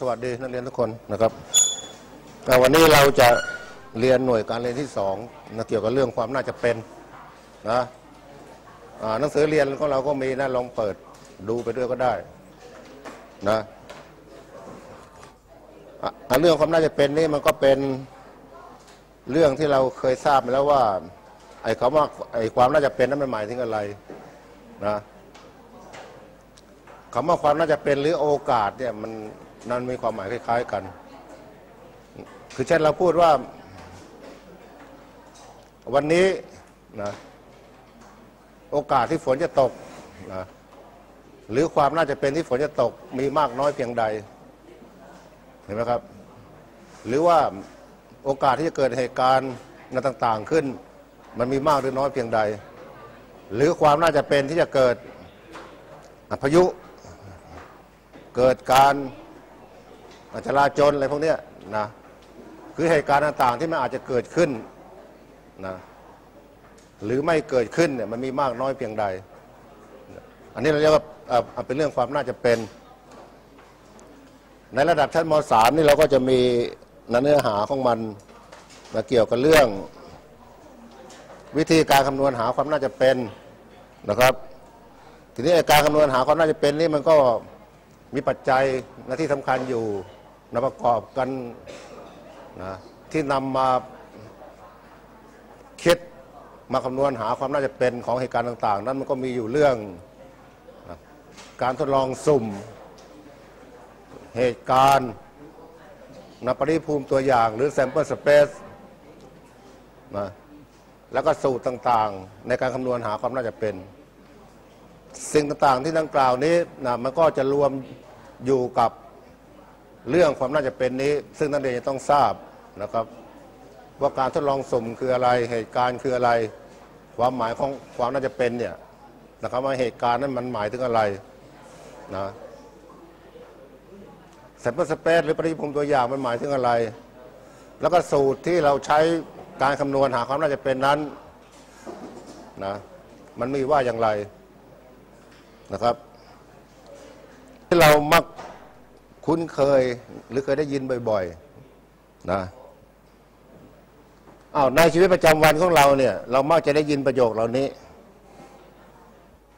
สวัสดีนักเรียนทุกคนนะครับวันนี้เราจะเรียนหน่วยการเรียนที่สองนะเกี่ยวกับเรื่องความน่าจะเป็นนะหนังสือเรียนของเราก็มีนะลองเปิดดูไปด้วยก็ได้นะะเรื่องความน่าจะเป็นนี่มันก็เป็นเรื่องที่เราเคยทราบมาแล้วว่า ไอ้คำว่าไอ้ความน่าจะเป็นนั้นมันหมายถึงอะไรนะคำว่าความน่าจะเป็นหรือโอกาสเนี่ยมันนั้นมีความหมายคล้าย ๆกัน คือเช่นเราพูดว่า วันนี้นะโอกาสที่ฝนจะตกนะหรือความน่าจะเป็นที่ฝนจะตกมีมากน้อยเพียงใด เห็นไหมครับ หรือว่าโอกาสที่จะเกิดเหตุการณ์ต่างๆขึ้น มันมีมากหรือน้อยเพียงใด หรือความน่าจะเป็นที่จะเกิดพายุ เกิดการ จราจนอะไรพวกเนี้ยนะคือเหตุการณ์ต่างๆที่มันอาจจะเกิดขึ้นนะหรือไม่เกิดขึ้นเนี่ยมันมีมากน้อยเพียงใด อันนี้เราเรียกว่าเป็นเรื่องความน่าจะเป็น ในระดับชั้นม .3 นี่เราก็จะมีเนื้อหาของมันนะเกี่ยวกับเรื่อง วิธีการคำนวณหาความน่าจะเป็นนะครับ ทีนี้การคำนวณหาความน่าจะเป็นนี่มันก็มีปัจจัยหน้าที่สำคัญอยู่ นะประกอบกันนะที่นำมาคิดมาคำนวณหาความน่าจะเป็นของเหตุการณ์ต่าง ๆ นั้นมันก็มีอยู่เรื่องนะการทดลองสุ่ม เหตุการณ์นะปริภูมิตัวอย่างหรือ sample space นะแล้วก็สูตรต่างๆ ในการคำนวณหาความน่าจะเป็น สิ่งต่างๆที่ดังกล่าวนี้นะมันก็จะรวมอยู่กับ เรื่องความน่าจะเป็นนี้ ซึ่งนักเรียนจะต้องทราบนะครับ ว่าการทดลองสุ่มคืออะไรเหตุการณ์คืออะไร ความหมายของความน่าจะเป็นเนี่ยนะครับว่าเหตุการณ์นั้นมันหมายถึงอะไรนะแซมเปิลสเปซหรือปริภูมิตัวอย่างมันหมายถึงอะไร แล้วก็สูตรที่เราใช้การคำนวณหาความน่าจะเป็นนั้นนะมันมีว่าอย่างไรนะครับ ที่เรามัก คุ้นเคยหรือเคยได้ยินบ่อยๆนะอ้าวในชีวิตประจำวันของเราเนี่ย เรามักจะได้ยินประโยคเหล่านี้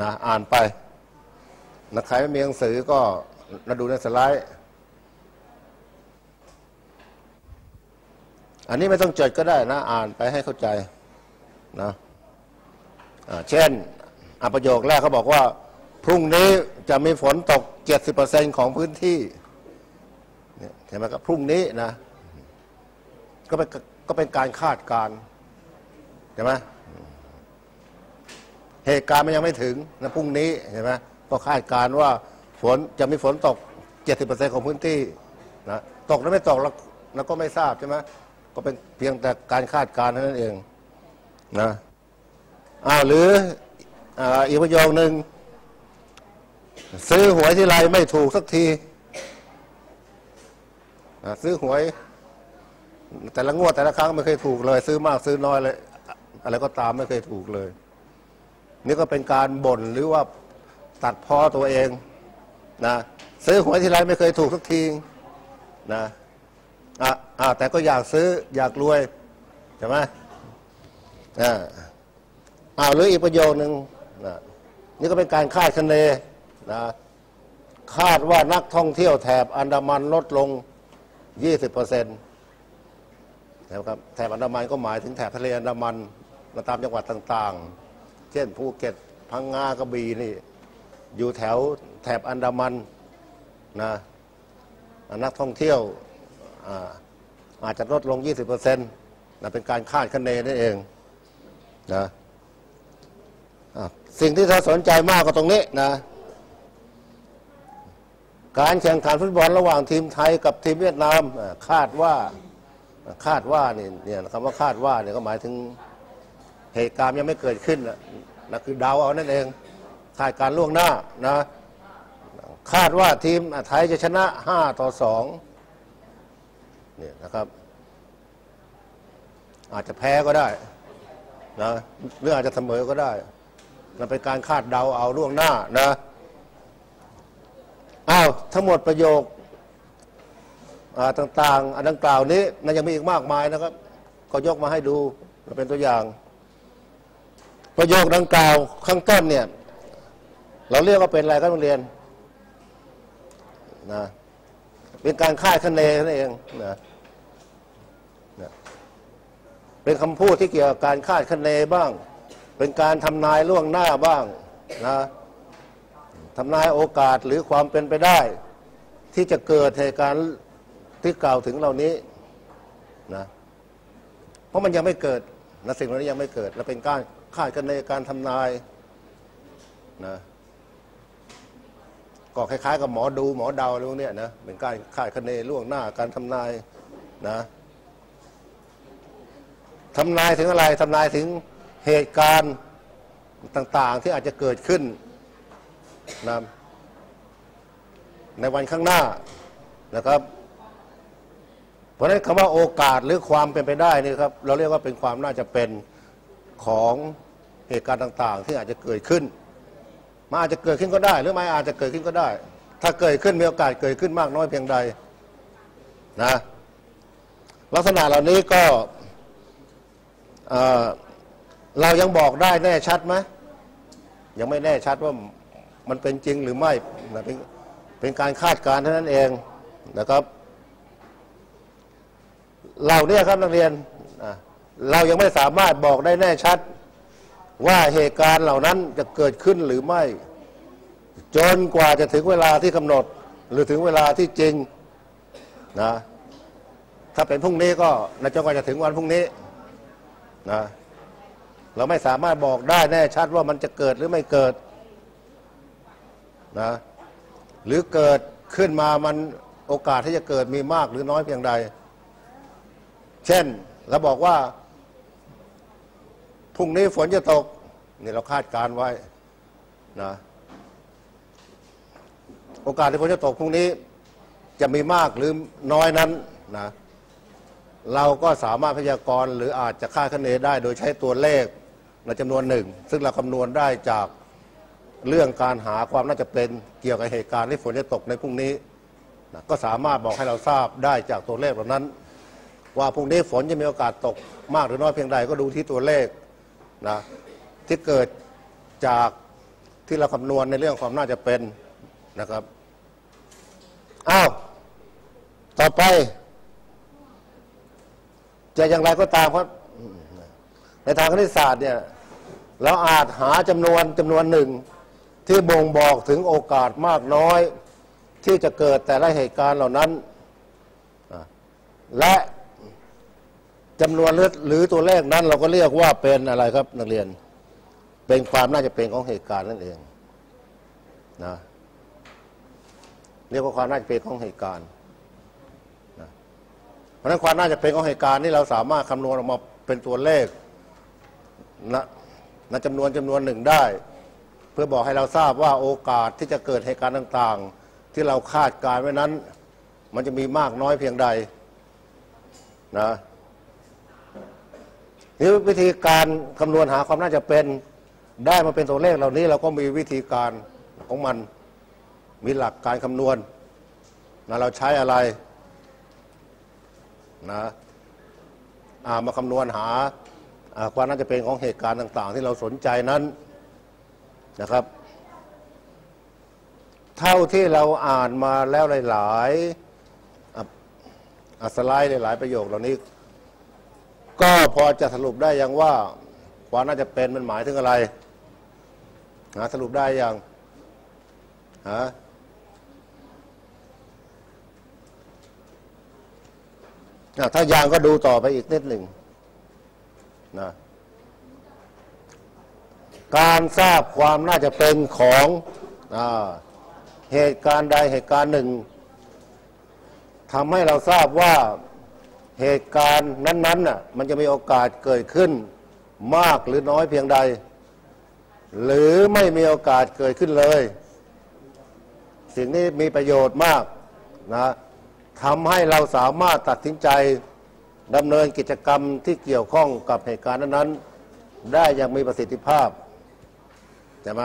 นะอ่านไปนะใครไม่มีหนังสือก็มาดูในสไลด์อันนี้ไม่ต้องจดก็ได้นะ อ่านไปให้เข้าใจนะอ่าเช่นอประโยคแรกเขาบอกว่า พรุ่งนี้จะมีฝนตก 70%ของพื้นที่ เนี่ยเห็นไหมครับพรุ่งนี้นะ ก็เป็นก็เป็นการคาดการใช่ไหมเหตุการณ์มันยังไม่ถึงนะพรุ่งนี้เห็นไหมก็คาดการว่าฝนจะมีฝนตก 70%ของพื้นที่นะตกหรือไม่ตกเราก็ไม่ทราบใช่ไหมก็เป็นเพียงแต่การคาดการเท่านั้นเองนะอ้าวหรืออ,อีกประโยคหนึ่งซื้อหวยที่ไรไม่ถูกสักที ซื้อหวย แต่ละงวดแต่ละครั้งไม่เคยถูกเลย ซื้อมากซื้อน้อยเลยอะไรก็ตามไม่เคยถูกเลย นี่ก็เป็นการบ่นหรือว่าตัดพ้อตัวเองนะซื้อหวยที่ไรไม่เคยถูกสักทีนะอะอะแต่ก็อยากซื้ออยากรวยใช่ไหมอ่าอ้าวหรืออีกประโยคนึงนะนี่ก็เป็นการคาดคะเนนะคาดว่านักท่องเที่ยวแถบอันดามันลดลง 20%นต์นะครับแถบอันดามันก็หมายถึงแถบทะเลอันดามันมาตามจังหวัดต่างๆ เช่นภูเก็ตพังงากระบี่นี่อยู่แถวแถบอันดามันนะนักท่องเที่ยวอาอาจจะลดลง 20%นะเป็นการคาดคะเนนั่นเองนะะสิ่งที่เธอสนใจมากก็ตรงนี้นะ การแข่งขันฟุตบอลระหว่างทีมไทยกับทีมเวียดนามคาดว่าคาดว่าเนี่ยเนี่ยคำว่าคาดว่าเนี่ยก็หมายถึงเหตุการณ์ยังไม่เกิดขึ้นนะนะคือดาวเอานั่นเองคาดการล่วงหน้านะคาดว่าทีมไทยจะชนะ 5 ต่อ2เนี่ยนะครับ อาจจะแพ้ก็ได้นะหรืออาจจะเสมอก็ได้นั่นเป็นการคาดเดาเอาล่วงหน้านะาวทั้งหมดประโยคต่างๆ อันดังกล่าวนี้มันยังมีอีกมากมายนะครับ ก็ยกมาให้ดูมาเป็นตัวอย่าง ประโยคดังกล่าวข้างต้นเนี่ยเราเรียกว่าเป็นอะไรครับโรงเรียนนะเป็นการคาดคะเนนั่นเองนะนะเป็นคำพูดที่เกี่ยวกับการคาดคะเนบ้าง เป็นการทำนายล่วงหน้าบ้างนะ ทำนายโอกาสหรือความเป็นไปได้ ที่จะเกิดเหตุการณ์ที่กล่าวถึงเหล่านี้นะเพราะมันยังไม่เกิดนะสิ่งเหล่านี้ยังไม่เกิด และเป็นการคาดกันในการทำนายนะก็คล้ายๆ กับหมอดูหมอเดาอะไรพวกเนี้ยนะเป็นการคาดคะเนล่วงหน้าการทำนายนะทำนายถึงอะไรทำนายถึงเหตุการณ์ต่าง ๆ ที่อาจจะเกิดขึ้น นะในวันข้างหน้านะครับ เพราะฉะนั้นคำว่าโอกาสหรือความเป็นไปได้นี่ครับ เราเรียกว่าเป็นความน่าจะเป็นของเหตุการณ์ต่างๆ ที่อาจจะเกิดขึ้นมันอาจจะเกิดขึ้นก็ได้ หรือไม่อาจจะเกิดขึ้นก็ได้ ถ้าเกิดขึ้นมีโอกาสเกิดขึ้นมากน้อยเพียงใดนะลักษณะเหล่านี้ก็เเรายังบอกได้แน่ชัดไหมยังไม่แน่ชัดว่า มันเป็นจริงหรือไม่นะเป็นเป็นการคาดการณ์เท่านั้นเองนะครับ เราเนี่ยครับนักเรียนเรายังไม่สามารถบอกได้แน่ชัด ว่าเหตุการณ์เหล่านั้นจะเกิดขึ้นหรือไม่ จนกว่าจะถึงเวลาที่กำหนด หรือถึงเวลาที่จริงนะถ้าเป็นพรุ่งนี้ก็นะจนกว่าจะถึงวันพรุ่งนี้นะเราไม่สามารถบอกได้แน่ชัดว่ามันจะเกิดหรือไม่เกิด นะหรือเกิดขึ้นมามันโอกาสที่จะเกิดมีมากหรือน้อยเพียงใด เช่นเราบอกว่าพรุ่งนี้ฝนจะตกนี่เราคาดการไว้นะโอกาสที่ฝนจะตกพรุ่งนี้จะมีมากหรือน้อยนั้นนะเราก็สามารถพยากรณ์หรืออาจจะคาดคะเนได้ โดยใช้ตัวเลขในจำนวนหนึ่ง ซึ่งเราคำนวณได้จาก เรื่องการหาความน่าจะเป็นเกี่ยวกับเหตุการณ์ที่ฝนจะตกในพรุ่งนี้นะก็สามารถบอกให้เราทราบได้จากตัวเลขเหล่านั้น ว่าพรุ่งนี้ฝนจะมีโอกาสตกมากหรือน้อยเพียงใดก็ดูที่ตัวเลขนะที่เกิดจากที่เราคำนวณในเรื่องความน่าจะเป็นนะครับอ้าวต่อไป จะอย่างไรก็ตามครับ ในทางคณิตศาสตร์เนี่ยเราอาจหาจำนวนจำนวนหนึ่ง ที่บ่งบอกถึงโอกาสมากน้อย ที่จะเกิดแต่ละเหตุการณ์เหล่านั้น และจำนวนหรือหรือตัวเลขนั้น เราก็เรียกว่าเป็นอะไรครับ นักเรียน เป็นความน่าจะเป็นของเหตุการณ์นั่นเองนะเรียกว่าความน่าจะเป็นของเหตุการณ์นะเพราะฉะนั้นความน่าจะเป็นของเหตุการณ์นี่เราสามารถคำนวณออกมาเป็นตัวเลขนะนะจำนวนจำนวนหนึ่งได้ เพื่อบอกให้เราทราบว่าโอกาสที่จะเกิดเหตุการณ์ต่างๆ ที่เราคาดการณ์ไว้นั้น มันจะมีมากน้อยเพียงใดนะนี่วิธีการคำนวณหาความน่าจะเป็นได้มาเป็นตัวเลขเหล่านี้เราก็มีวิธีการของมันมีหลักการคำนวณนะเราใช้อะไรนะามาคำนวณหาความน่าจะเป็นของเหตุการณ์ต่าง ๆ ที่เราสนใจนั้น นะครับ เท่าที่เราอ่านมาแล้วหลายๆอะอะสไลด์หลายๆประโยคเหล่านี้ ก็พอจะสรุปได้ยังว่าความน่าจะเป็นมันหมายถึงอะไรหาสรุปได้ยังฮะอะถ้ายังก็ดูต่อไปอีกนิดหนึ่งนะ การทราบความน่าจะเป็นของอเหตุการณ์ใดเหตุการณ์หนึ่งทำให้เราทราบว่าเหตุการณ์นั้นๆน่ะมันจะมีโอกาสเกิดขึ้นมากหรือน้อยเพียงใด หรือไม่มีโอกาสเกิดขึ้นเลย สิ่งนี้มีประโยชน์มากนะทำให้เราสามารถตัดสินใจดำเนินกิจกรรมที่เกี่ยวข้องกับเหตุการณ์นั้นๆ ได้อย่างมีประสิทธิภาพ ใช่ไหม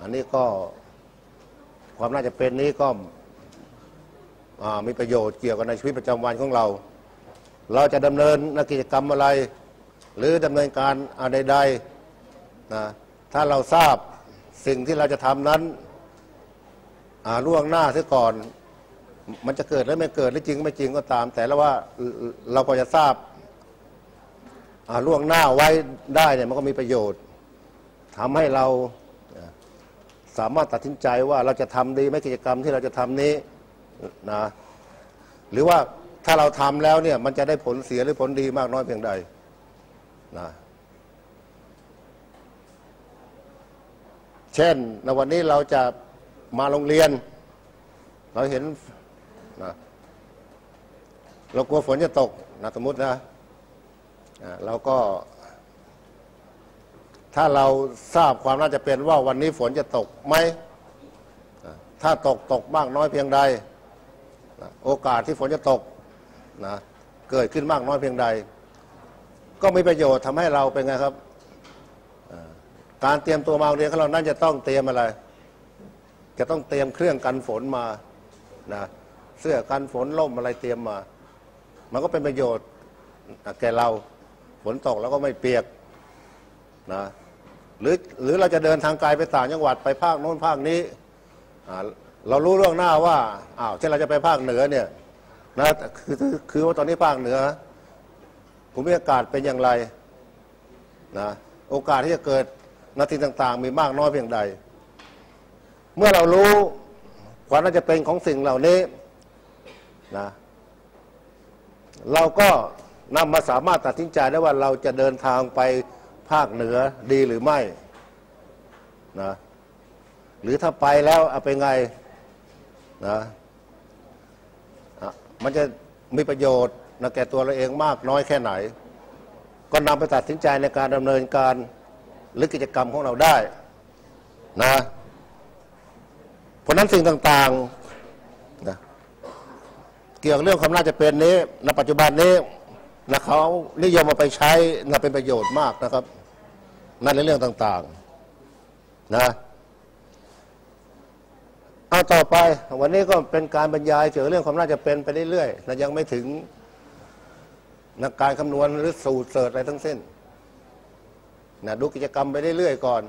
อันนี้ก็ความน่าจะเป็นนี้ก็มีประโยชน์เกี่ยวกับในชีวิตประจำวันของเรา เราจะดำเนินกิจกรรมอะไร หรือดำเนินการอะไรใดๆนะถ้าเราทราบสิ่งที่เราจะทำนั้นล่วงหน้าเสียก่อน มันจะเกิดหรือไม่เกิดหรือจริงไม่จริงก็ตาม แต่แล้วว่าเราก็จะทราบล่วงหน้าไว้ได้เนี่ยมันก็มีประโยชน์ ทำให้เราสามารถตัดสินใจว่าเราจะทำดีไหมกิจกรรมที่เราจะทำนี้นะหรือว่าถ้าเราทำแล้วเนี่ยมันจะได้ผลเสียหรือผลดีมากน้อยเพียงใดนะเช่นในวันนี้เราจะมาโรงเรียน เราเห็นนะเรากลัวฝนจะตกนะสมมตินะเราก็ ถ้าเราทราบความน่าจะเป็นว่าวันนี้ฝนจะตกไหม ถ้าตกตกมากน้อยเพียงใด โอกาสที่ฝนจะตกนะเกิดขึ้นมากน้อยเพียงใด ก็มีประโยชน์ทำให้เราเป็นไงครับการเตรียมตัวมาเรียนของเรานั้นจะต้องเตรียมอะไร จะต้องเตรียมเครื่องกันฝนมานะเสื้อกันฝนล่มอะไรเตรียมมา มันก็เป็นประโยชน์แก่เราฝนตกแล้วก็ไม่เปียกนะ หรือหรือเราจะเดินทางไกลไปต่างจังหวัดไปภาคโน้นภาคนี้เรารู้เรื่องหน้าว่าอ้าวเช่นเราจะไปภาคเหนือเนี่ยนะคือคือคือว่าตอนนี้ภาคเหนือภูมิอากาศเป็นอย่างไรนะโอกาสที่จะเกิดนาทีต่าง ๆ มีมากน้อยเพียงใด เมื่อเรารู้ความน่าจะเป็นของสิ่งเหล่านี้นะเราก็นำมาสามารถตัดสินใจได้ว่าเราจะเดินทางไป ภาคเหนือดีหรือไม่นะหรือถ้าไปแล้วเอาไปไงนะอะมันจะมีประโยชน์นะแก่ตัวเราเองมากน้อยแค่ไหน ก็นำไปตัดสินใจในการดำเนินการหรือกิจกรรมของเราได้นะเพราะฉะนั้นสิ่งต่างๆนะเกี่ยวกับเรื่องความน่าจะเป็นนี้ในปัจจุบันนี้ นะเขานิยมมาไปใช้นะเป็นประโยชน์มากนะครับ นั่นในเรื่องต่าง ๆ นะเอาต่อไปวันนี้ก็เป็นการบรรยายเกี่ยวกับเรื่องความน่าจะเป็นไปเรื่อยๆนะยังไม่ถึงนักการคำนวณหรือสูตรเสิร์ชอะไรทั้งสิ้นนะดูกิจกรรมไปเรื่อยๆก่อน